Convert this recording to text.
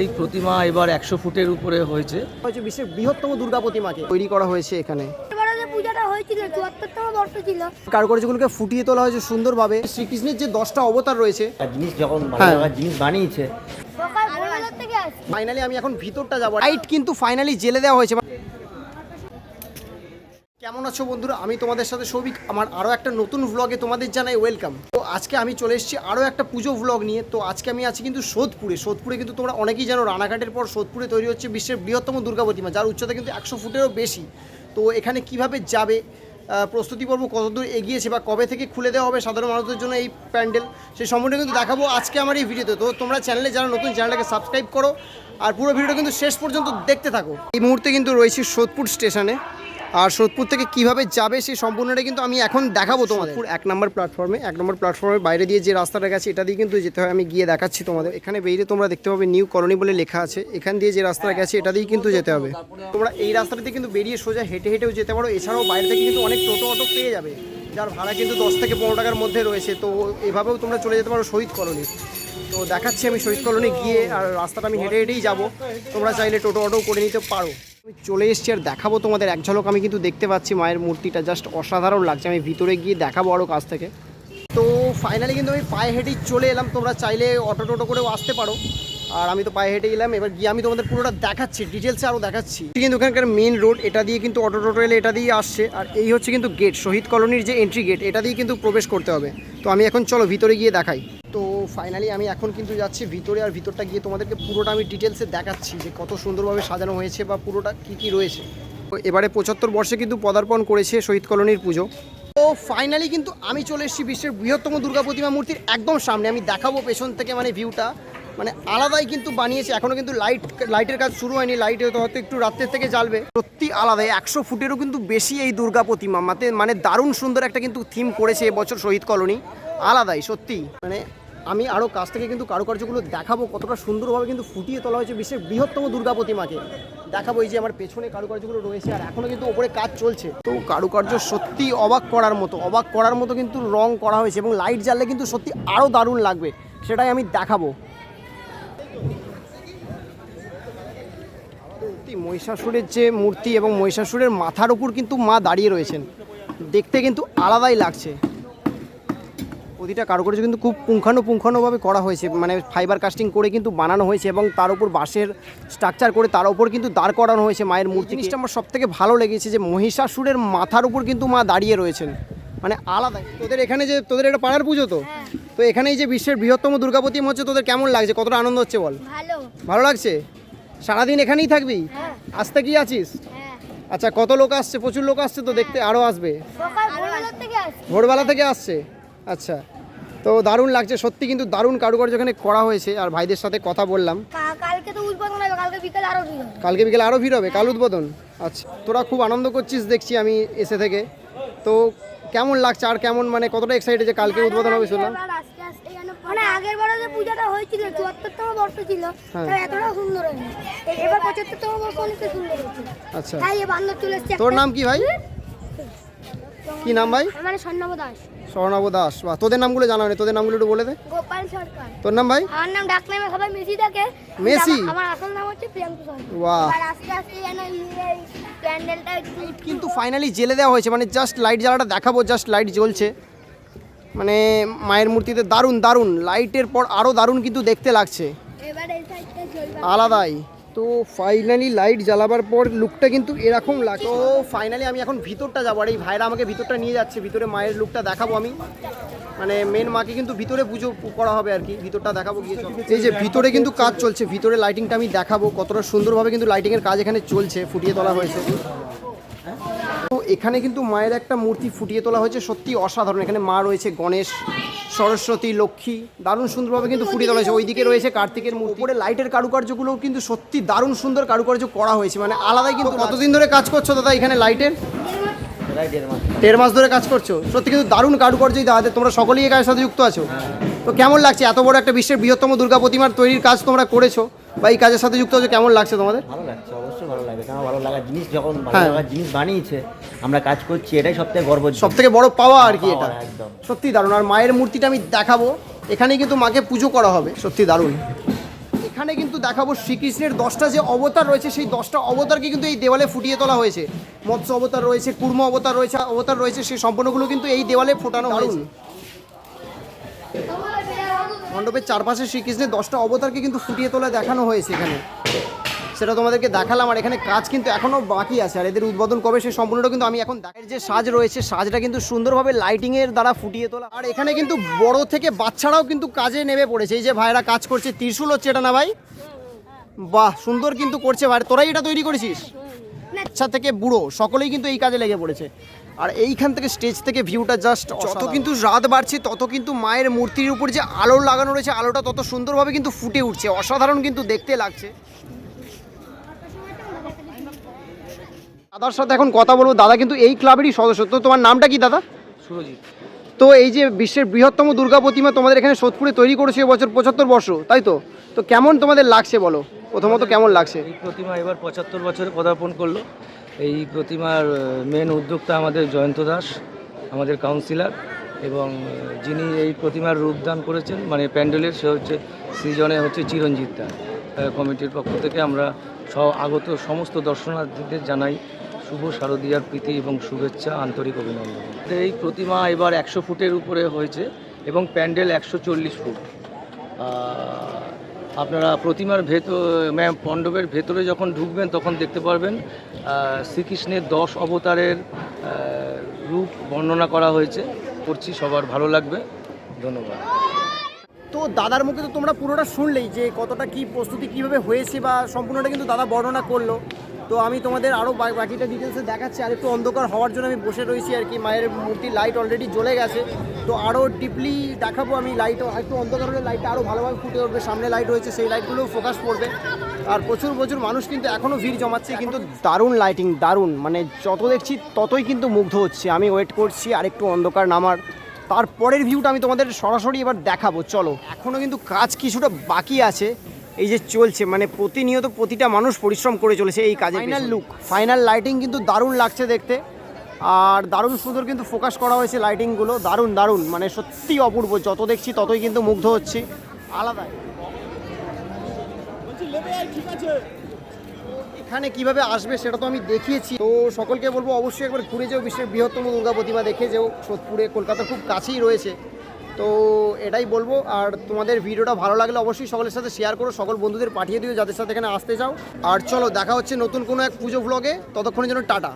এই প্রতিমা এবার একশো ফুটের উপরে হয়েছে। বিশ্বের বৃহত্তম দুর্গা প্রতিমাকে তৈরি করা হয়েছে এখানে। এবারে পূজাটা হয়েছিল চুয়াত্তরতম বর্ষ ছিল। কারুকার্যগুলোকে ফুটিয়ে তোলা হয়েছে সুন্দরভাবে। শ্রীকৃষ্ণের যে দশটা অবতার রয়েছে। জিনিস যখন হ্যাঁ। জিনিস বানিয়েছে। ফাইনালি আমি এখন ভিতরটা যাব। লাইট কিন্তু ফাইনালি জেলে দেওয়া হয়েছে। আছো বন্ধুরা? আমি তোমাদের সাথে সৌভিক। আমার আরও একটা নতুন ভ্লগে তোমাদের জানাই ওয়েলকাম তো আজকে আমি চলে এসেছি আরও একটা পুজো ভ্লগ নিয়ে। তো আজকে আমি আছি কিন্তু সোদপুরে। সোদপুরে কিন্তু তোমরা অনেকেই জানো, রানাঘাটের পর সোদপুরে তৈরি হচ্ছে বিশ্বের বৃহত্তম দুর্গা প্রতিমা, যার উচ্চতা কিন্তু একশো ফুটেরও বেশি। তো এখানে কীভাবে যাবে প্রস্তুতি পর্ব কতদূর এগিয়েছে বা কবে থেকে খুলে দেওয়া হবে সাধারণ মানুষদের জন্য এই প্যান্ডেল সেই সম্বন্ধে কিন্তু দেখাবো আজকে আমার এই ভিডিওতে। তো তোমরা চ্যানেলে যারা নতুন চ্যানেলটাকে সাবস্ক্রাইব করো। আর পুরো ভিডিওটা কিন্তু শেষ পর্যন্ত দেখতে থাকো। এই মুহূর্তে কিন্তু রয়েছি সোদপুর স্টেশনে আর সোদপুর থেকে কীভাবে যাবে সেই সম্পূর্ণটা কিন্তু আমি এখন দেখাবো তোমাদের। এক নম্বর প্ল্যাটফর্মে এক নম্বর প্ল্যাটফর্মের বাইরে দিয়ে যে রাস্তাটা গেছে এটা দিয়ে কিন্তু যেতে হয়। আমি গিয়ে দেখাচ্ছি তোমাদের। এখানে বেরিয়ে তোমরা দেখতে পাবে নিউ কলোনি বলে লেখা আছে। এখান দিয়ে যে রাস্তাটা গেছে এটা দিয়ে কিন্তু যেতে হবে। তোমরা এই রাস্তাটা দিয়ে কিন্তু বেরিয়ে সোজা হেঁটে হেঁটেও যেতে পারো। এছাড়াও বাইরে থেকে কিন্তু অনেক টোটো অটো পেয়ে যাবে যার ভাড়া কিন্তু দশ থেকে পনেরো টাকার মধ্যে রয়েছে। তো এভাবেও তোমরা চলে যেতে পারো শহীদ কলোনি। তো দেখাচ্ছি আমি শহীদ কলোনি গিয়ে আর রাস্তাটা আমি হেঁটে হেঁটেই যাব। তোমরা চাইলে টোটো অটো করে নিতে পারো। চলে এসেছি আর দেখাবো তোমাদের। এক ঝলক আমি কিন্তু দেখতে পাচ্ছি মায়ের মূর্তিটা। জাস্ট অসাধারণ লাগছে। আমি ভিতরে গিয়ে দেখাবো আরও কাছ থেকে। তো ফাইনালি কিন্তু আমি পায়ে হেঁটেই চলে এলাম। তোমরা চাইলে অটো টোটো করেও আসতে পারো। আর আমি তো পায়ে হেঁটে গেলাম এবার গিয়ে আমি তোমাদের পুরোটা দেখাচ্ছি। ডিটেলসে আরও দেখাচ্ছি। কিন্তু ওখানকার মেন রোড এটা দিয়ে কিন্তু অটো টোটো এলে এটা দিয়ে আসছে। আর এই হচ্ছে কিন্তু গেট শহীদ কলোনির যে এন্ট্রি গেট এটা দিয়ে কিন্তু প্রবেশ করতে হবে। তো আমি এখন চলো ভিতরে গিয়ে দেখাই। তো ফাইনালি আমি এখন কিন্তু যাচ্ছি ভিতরে আর ভিতরটা গিয়ে তোমাদেরকে পুরোটা আমি ডিটেলসে দেখাচ্ছি যে কত সুন্দরভাবে সাজানো হয়েছে বা পুরোটা কী কী রয়েছে। তো এবারে পঁচাত্তর বর্ষে কিন্তু পদার্পণ করেছে শহীদ কলোনির পুজো। তো ফাইনালি কিন্তু আমি চলে এসেছি বিশ্বের বৃহত্তম দুর্গা প্রতিমা মূর্তির একদম সামনে। আমি দেখাবো পেছন থেকে মানে ভিউটা মানে আলাদাই কিন্তু বানিয়েছে। এখনও কিন্তু লাইট লাইটের কাজ শুরু হয়নি। লাইট হয়তো হয়তো একটু রাত্রের থেকে জ্বালবে। সত্যি আলাদাই একশো ফুটেরও কিন্তু বেশি এই দুর্গা প্রতিমা। মানে দারুণ সুন্দর একটা কিন্তু থিম করেছে এবছর শহীদ কলোনি। আলাদাই, সত্যি। মানে আমি আরও কাছ থেকে কিন্তু কারুকার্যগুলো দেখাবো, কতটা সুন্দরভাবে কিন্তু ফুটিয়ে তোলা হয়েছে বিশ্বের বৃহত্তম দুর্গা প্রতিমাকে। দেখাবো এই যে আমার পেছনে কারুকার্যগুলো রয়েছে আর এখনও কিন্তু ওপরে কাজ চলছে। তো কারুকার্য সত্যি অবাক করার মতো, অবাক করার মতো কিন্তু রং করা হয়েছে এবং লাইট জ্বাললে কিন্তু সত্যি আরও দারুণ লাগবে, সেটাই আমি দেখাবো। মহিষাসুরের যে মূর্তি এবং মহিষাসুরের মাথার উপর কিন্তু মা দাঁড়িয়ে রয়েছেন, দেখতে কিন্তু আলাদাই লাগছে। প্রতিটা কারুকার্য কিন্তু খুব পুঙ্খানুপুঙ্খানুভাবে করা হয়েছে। মানে ফাইবার কাস্টিং করে কিন্তু বানানো হয়েছে এবং তার উপর বাঁশের স্ট্রাকচার করে তার উপর কিন্তু দাঁড় করানো হয়েছে মায়ের মূর্তি। জিনিসটা আমার সব থেকে ভালো লেগেছে যে মহিষাসুরের মাথার উপর কিন্তু মা দাঁড়িয়ে রয়েছেন। মানে আলাদা। তোদের এখানে যে তোদের এটা পাড়ার পুজো তো? তো এখানেই যে বিশ্বের বৃহত্তম দুর্গাপতি হচ্ছে তোদের কেমন লাগছে? কতটা আনন্দ হচ্ছে বল? ভালো। ভালো লাগছে? সারাদিন এখানেই থাকবি? হ্যাঁ। আসতে কি আছিস? হ্যাঁ। আচ্ছা কত লোক আসছে? প্রচুর লোক আসছে তো দেখতে আরও আসবে। সকাল ভোরবেলার থেকে আসছি। ভোরবেলা থেকে আসছে? আচ্ছা। তো দারুণ লাগছে সত্যি কিন্তু দারুণ কারুকার্য এখানে করা হয়েছে আর ভাইদের সাথে কথা বললাম। কালকে তো উদ্বোধন হবে কালকে বিকেলে আরও ভিড় হবে। কালকে বিকেলে আরও ভিড় হবে কাল উদ্বোধন? আচ্ছা তোরা খুব আনন্দ করছিস দেখছি আমি এসে থেকে। তো কেমন লাগছে আর কেমন মানে কতটা এক্সাইটেড যে কালকে উদ্বোধন হবে শুনলাম মানে আগের বারে যে পূজাটা হয়েছিল চুয়াত্তরতম বর্ষ ছিল হ্যাঁ। তা এতটা সুন্দর হয়নি। এবার পঁচাত্তরতম বর্ষ অনেক সুন্দর হয়েছে। আচ্ছা। তাই এ বান্দর চলে এসছে তোর নাম কি ভাই? কি? নাম ভাই? আমার স্বর্ণব দাস। স্বর্ণাব দাস। বা তোদের নামগুলো জানা নেই তোদের নামগুলো একটু বলে দে। গোপাল সরকার। তোর নাম ভাই? আমার নাম ডাক নামে সবাই মেসি থাকে মেসি? আমার- আসল নাম হচ্ছে প্রিয়াঙ্কু সরকার। বাহ। আস্তে আস্তে যেন প্যান্ডেলটা কিন্তু ফাইনালি জেলে দেওয়া হয়েছে মানে জাস্ট লাইট জ্বালাটা দেখাবো জাস্ট লাইট জ্বলছে। মানে মায়ের মূর্তিতে দারুণ দারুণ। লাইটের পর আরও দারুণ কিন্তু দেখতে লাগছে। আলাদাই। তো ফাইনালি লাইট জ্বালাবার পর লুকটা কিন্তু এরকম লাগে তো ফাইনালি আমি এখন ভিতরটা যাব আর এই ভাইরা আমাকে ভিতরটা নিয়ে যাচ্ছে ভিতরে মায়ের লুকটা দেখাবো আমি। মানে মেন মাকে কিন্তু ভিতরে পুজো করা হবে আর কি ভিতরটা দেখাবো গিয়ে এই যে ভিতরে কিন্তু কাজ চলছে ভিতরে লাইটিংটা আমি দেখাবো কতটা সুন্দরভাবে কিন্তু লাইটিংয়ের কাজ এখানে চলছে ফুটিয়ে তোলা হয়েছে। এখানে কিন্তু মায়ের একটা মূর্তি ফুটিয়ে তোলা হয়েছে। সত্যি অসাধারণ। এখানে মা রয়েছে গণেশ সরস্বতী লক্ষ্মী দারুণ সুন্দরভাবে কিন্তু ফুটিয়ে তোলা হয়েছে। ওইদিকে রয়েছে কার্তিকের মূর্তি। উপরে লাইটের কারুকার্যগুলো কিন্তু সত্যি দারুণ সুন্দর কারুকার্য করা হয়েছে। মানে আলাদাই কিন্তু কতদিন ধরে কাজ করছ দাদা এখানে লাইটের? দেড় মাস। ধরে কাজ করছ? সত্যি কিন্তু দারুণ কারুকার্যই দাদা। তোমরা সকলেই এই কাজের সাথে যুক্ত আছো। তো কেমন লাগছে? এত বড় একটা বিশ্বের বৃহত্তম দুর্গা প্রতিমার তৈরির কাজ তোমরা করেছ বা এই কাজের সাথে যুক্ত আছো কেমন লাগছে তোমাদের? ভালো লাগছে। ভালো লাগে জিনিস যখন ভালো হ্যাঁ। লাগার জিনিস বানিয়েছে আমরা কাজ করছি এটাই সব থেকে গর্ব সব থেকে বড় পাওয়া আর কি এটা। একদম। সত্যি দারুণ। আর মায়ের মূর্তিটা আমি দেখাবো। এখানেই কিন্তু মাকে পুজো করা হবে সত্যি দারুণ। এখানে কিন্তু দেখাবো শ্রীকৃষ্ণের দশটা যে অবতার রয়েছে সেই দশটা অবতারকে কিন্তু এই দেওয়ালে ফুটিয়ে তোলা হয়েছে। মৎস্য অবতার রয়েছে কুর্ম অবতার রয়েছে অবতার রয়েছে সেই সম্পূর্ণগুলো কিন্তু এই দেওয়ালে ফোটানো হয়েছে। মণ্ডপের চারপাশে শ্রীকৃষ্ণের দশটা অবতারকে কিন্তু ফুটিয়ে তোলা দেখানো হয়েছে এখানে। সেটা তোমাদেরকে দেখালাম আর এখানে কাজ কিন্তু এখনও বাকি আছে আর এদের উদ্বোধন কবে সেই সম্পূর্ণটা কিন্তু আমি এখন দেখার যে সাজ রয়েছে সাজটা কিন্তু সুন্দরভাবে লাইটিংয়ের দ্বারা ফুটিয়ে তোলা। আর এখানে কিন্তু বড় থেকে বাচ্চারাও কিন্তু কাজে নেমে পড়েছে। এই যে ভাইরা কাজ করছে ত্রিশুল হচ্ছে এটা না ভাই? বাহ সুন্দর কিন্তু করছে ভাই। তোরাই এটা তৈরি করেছিস? বাচ্চা থেকে বুড়ো সকলেই কিন্তু এই কাজে লেগে পড়েছে। আর এইখান থেকে স্টেজ থেকে ভিউটা জাস্ট যত কিন্তু রাত বাড়ছে তত কিন্তু মায়ের মূর্তির উপর যে আলো লাগানো রয়েছে আলোটা তত সুন্দরভাবে কিন্তু ফুটে উঠছে। অসাধারণ কিন্তু দেখতে লাগছে। দাদার সাথে এখন কথা বলব। দাদা কিন্তু এই ক্লাবেরই সদস্য। তো তোমার নামটা কি দাদা? সুরজিৎ। তো এই যে বিশ্বের বৃহত্তম দুর্গা প্রতিমা তোমাদের এখানে সোদপুরে তৈরি করেছে এবছর পঁচাত্তর বর্ষ তাই তো? তো কেমন তোমাদের লাগছে বলো? প্রথমত কেমন লাগছে? এই প্রতিমা এবার পঁচাত্তর বছরে পদার্পণ করল। এই প্রতিমার মেন উদ্যোক্তা আমাদের জয়ন্ত দাস আমাদের কাউন্সিলর এবং যিনি এই প্রতিমার রূপদান করেছেন মানে প্যান্ডেলের সে হচ্ছে সৃজনে হচ্ছে চিরঞ্জিত দা আহ, কমিটির পক্ষ থেকে আমরা সব আগত সমস্ত দর্শনার্থীদের জানাই শুভ শারদীয়ার প্রীতি এবং শুভেচ্ছা, আন্তরিক অভিনন্দন। এই প্রতিমা এবার একশো ফুটের উপরে হয়েছে এবং প্যান্ডেল একশো চল্লিশ ফুট। আপনারা প্রতিমার ভেতর, ম্যাম, মণ্ডপের ভেতরে যখন ঢুকবেন তখন দেখতে পারবেন শ্রীকৃষ্ণের দশ অবতারের রূপ বর্ণনা করা হয়েছে। করছি সবার ভালো লাগবে। ধন্যবাদ। তো দাদার মুখে তো তোমরা পুরোটা শুনলেই যে কতটা কি প্রস্তুতি কীভাবে হয়েছে বা সম্পূর্ণটা কিন্তু দাদা বর্ণনা করল। তো আমি তোমাদের আরও বাকিটা ডিটেলসে দেখাচ্ছি, আর একটু অন্ধকার হওয়ার জন্য আমি বসে রয়েছি আর কি। মায়ের মূর্তির লাইট অলরেডি জ্বলে গেছে। তো আরও ডিপলি দেখাবো আমি লাইট একটু অন্ধকার হলে লাইটটা আরও ভালোভাবে ফুটে উঠবে। সামনে লাইট রয়েছে, সেই লাইটগুলোও ফোকাস পড়বে। আর প্রচুর প্রচুর মানুষ কিন্তু এখনও ভিড় জমাচ্ছে, কিন্তু দারুণ লাইটিং দারুণ। মানে যত দেখছি ততই কিন্তু মুগ্ধ হচ্ছে। আমি ওয়েট করছি, আর একটু অন্ধকার নামার। তারপরের ভিউটা আমি তোমাদের সরাসরি এবার দেখাবো। চলো এখনও কিন্তু কাজ কিছুটা বাকি আছে। এই যে চলছে মানে প্রতিনিয়ত প্রতিটা মানুষ পরিশ্রম করে চলেছে এই কাজে ফাইনাল লুক ফাইনাল লাইটিং কিন্তু দারুণ লাগছে দেখতে। আর দারুণ সুন্দর কিন্তু ফোকাস করা হয়েছে লাইটিংগুলো দারুণ দারুণ। মানে সত্যি অপূর্ব। যত দেখছি ততই কিন্তু মুগ্ধ হচ্ছি। আলাদাই এখানে কীভাবে আসবে সেটা তো আমি দেখিয়েছি। তো সকলকে বলব অবশ্যই একবার ঘুরে যেও বিশ্বের বৃহত্তম দুর্গা প্রতিমা দেখে যেও। সোদপুরে কলকাতা খুব কাছেই রয়েছে। তো এটাই বলব। আর তোমাদের ভিডিওটা ভালো লাগলে অবশ্যই সকলের সাথে শেয়ার করো, সকল বন্ধুদের পাঠিয়ে দিও যাদের সাথে এখানে আসতে চাও। আর চলো, দেখা হচ্ছে নতুন কোনো এক পুজো ব্লগে ততক্ষণের জন্য টাটা।